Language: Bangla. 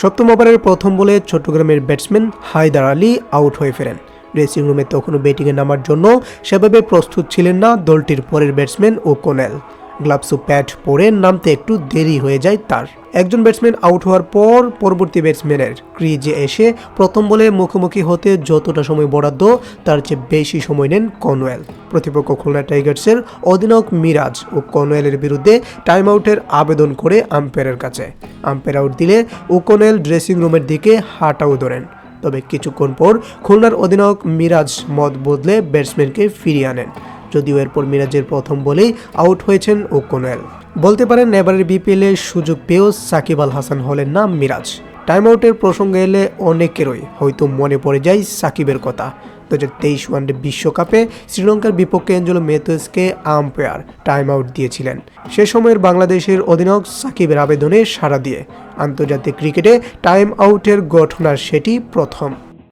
সপ্তম ওভারের প্রথম বলে চট্টগ্রামের ব্যাটসম্যান হায়দার আলী আউট হয়ে ফেরেন। ড্রেসিং রুমে তখনও ব্যাটিংয়ে নামার জন্য সেভাবে প্রস্তুত ছিলেন না দলটির পরের ব্যাটসম্যান ও কোনেল। গ্লাভস ও প্যাড পরে নামতে একটু দেরি হয়ে যায় তার। একজন ব্যাটসম্যান আউট হওয়ার পর পরবর্তী ব্যাটসম্যানের ক্রিজে এসে প্রথম বলে মুখোমুখি হতে যতটা সময় বরাদ্দ, তার চেয়ে বেশি সময় নেন কনওয়েল প্রতিপক্ষ খুলনা টাইগার্সের অধিনায়ক মিরাজ ও কনওয়েলের বিরুদ্ধে টাইম আউটের আবেদন করে আম্পায়ারের কাছে। আম্পায়ার আউট দিলে ওকনেল ড্রেসিং রুমের দিকে হাঁটাও ধরেন। তবে কিছুক্ষণ পর খুলনার অধিনায়ক মিরাজ মত বদলে ব্যাটসম্যানকে ফিরিয়ে আনেন। যদিও এরপর মিরাজের প্রথম বলেই আউট হয়েছেন ওকোনেল বলতে পারেন এবারের বিপিএলে সুযোগ পেয়েও সাকিব আল হাসান হলেন না মিরাজ। টাইম আউটের প্রসঙ্গে এলে অনেকেরই হয়তো মনে পড়ে যায় সাকিবের কথা। দু হাজার তেইশ ওয়ানডে বিশ্বকাপে শ্রীলঙ্কার বিপক্ষে এঞ্জেলো মেথুসকে আম্পায়ার টাইম আউট দিয়েছিলেন। সে সময়ের বাংলাদেশের অধিনায়ক সাকিবের আবেদনে সাড়া দিয়ে আন্তর্জাতিক ক্রিকেটে টাইম আউটের ঘটনার সেটি প্রথম।